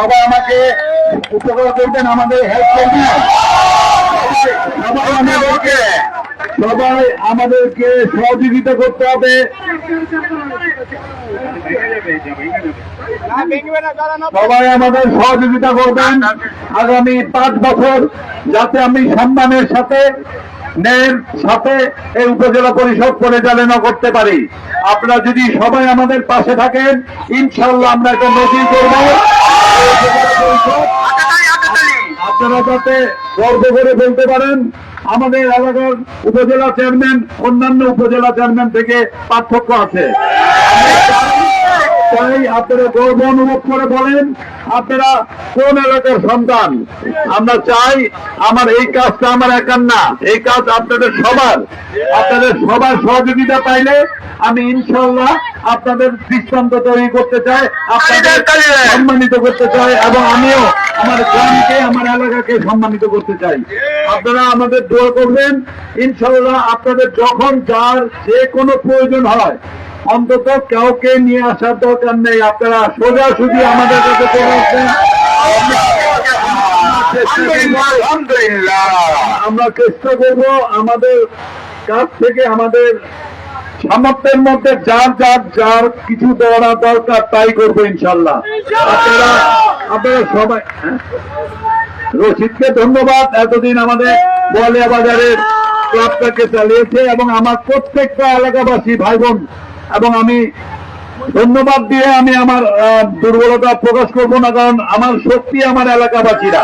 সবাই আমাকে উপকার করবেন, আমাদের হেল্প করবেন। সবাই আমাদেরকে সহযোগিতা করতে হবে। সবাই আমাদের সহযোগিতা করবেন। আগামী পাঁচ বছর যাতে আমি সম্মানের সাথে, ন্যায়ের সাথে এই উপজেলা পরিষদ পরিচালনা করতে পারি। আপনারা যদি সবাই আমাদের পাশে থাকেন, ইনশাল্লাহ আমরা একটা নজির করব। আপনারা যাতে গর্ব করে বলতে পারেন, আমাদের এলাকার উপজেলা চেয়ারম্যান, অন্যান্য উপজেলা চেয়ারম্যান থেকে পার্থক্য আছে। তাই আপনারা গর্ব অনুভব করে বলেন, আপনারা কোন এলাকার সন্তান? আমরা চাই আমার এই কাজটা আমার একার না এই কাজ আপনাদের সবার। আপনাদের সবার সহযোগিতা পাইলে আমি ইনশাল্লাহ আপনাদের দৃষ্টান্ত তৈরি করতে চাই আপনাদের সম্মানিত করতে চাই এবং আমিও আমার গ্রামকে আমার এলাকাকে সম্মানিত করতে চাই। আপনারা আমাদের দোয়া করবেন ইনশাল্লাহ আপনাদের যখন যার যে কোনো প্রয়োজন হয় অন্তত কাউকে নিয়ে আসার দরকার নেই আপনারা সোজাসুজি আমাদের কাছে চলে আসবেন। আমরা চেষ্টা করব আমাদের কাছ থেকে আমাদের সামর্থ্যের মধ্যে যার যার যার কিছু দেওয়া দরকার, তাই করব ইনশাল্লাহ। আপনারা আপনারা সবাই হ্যাঁ? রশিদকে ধন্যবাদ, এতদিন আমাদের বোয়ালিয়া বাজারের ক্লাবটাকে চালিয়েছে এবং আমার প্রত্যেকটা এলাকাবাসী ভাই বোন এবং আমি ধন্যবাদ দিয়ে আমি আমার দুর্বলতা প্রকাশ করব না, কারণ আমার শক্তি আমার এলাকাবাসীরা।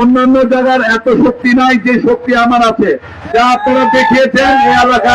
অন্যান্য জায়গার এত শক্তি নাই, যে শক্তি আমার আছে। যা আপনারা দেখিয়েছেন, এই এলাকা